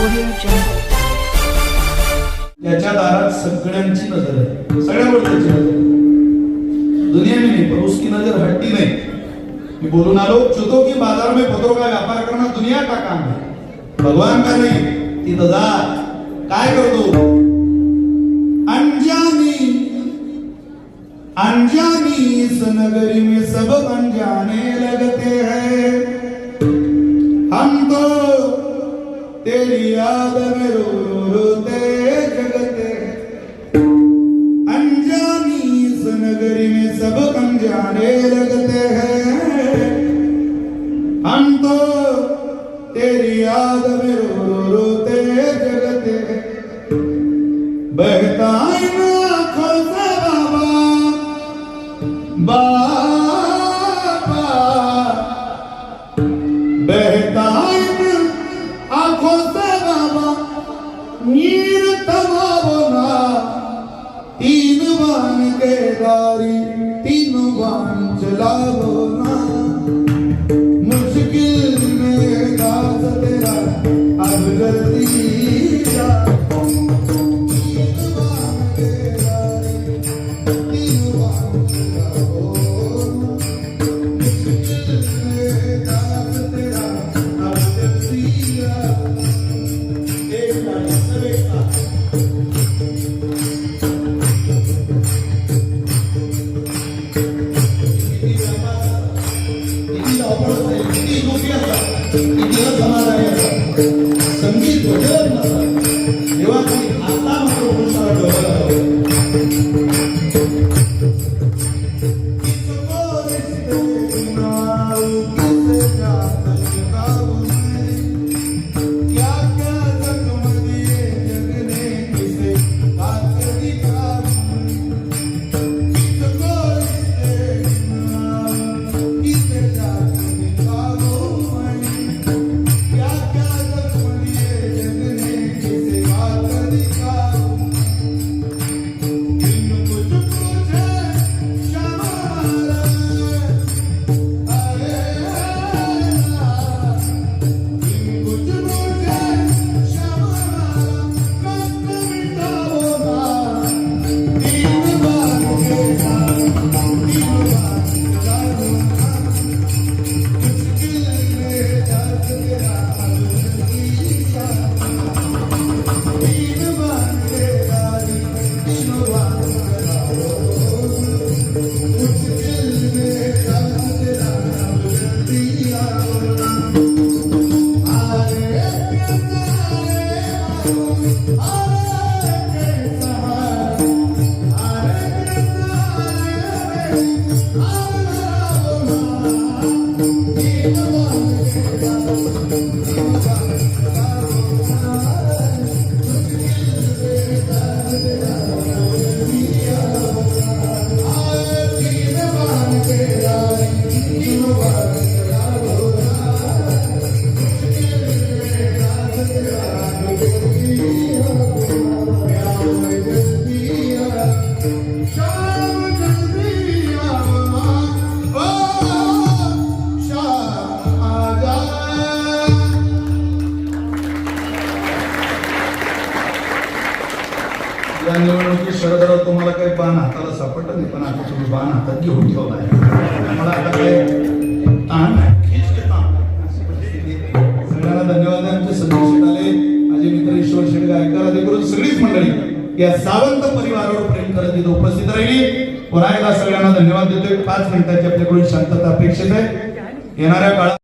Audio त्याच्या दारात सगळ्यांची नजर आहे. सगळ्यांवर त्याची नजर दुनिया में नहीं पर उसकी नजर हटती नहीं. मैं बोलूं ना लोग चुतो की बाजार में पत्रों का व्यापार करना दुनिया का काम है? भगवान का नहीं तिथं जा काय करतो? अनजानी अनजानी इस नगरी में सब अनजाने लगते हैं. तेरी याद में रो रो रोते जगते अनजानी इस नगरी में सब अनजाने लगते हैं। हम तो नीर तमावना तीन बाण के दारी तीन बाण चलावो संगीत तेव्हा ती आता मात्र पुरुषाला डोळा या निवडणुकीत शरदराव तुम्हाला काही बाण हाताला सापडलं नाही पण आता तुम्ही बाण हातात घेऊन ठेवला आहे मला आता काही ताण नाही. सगळ्यांना धन्यवाद. आमचे संदेश आले माझे मित्र ईश्वर शेड गायकर अधिकृत सगळीच मंडळी या सावंत परिवारावर प्रेम करत इथं उपस्थित राहिली. पुन्हा एकदा सगळ्यांना धन्यवाद देतोय. पाच मिनिटाची आपल्याकडून शांतता अपेक्षित आहे. येणाऱ्या काळात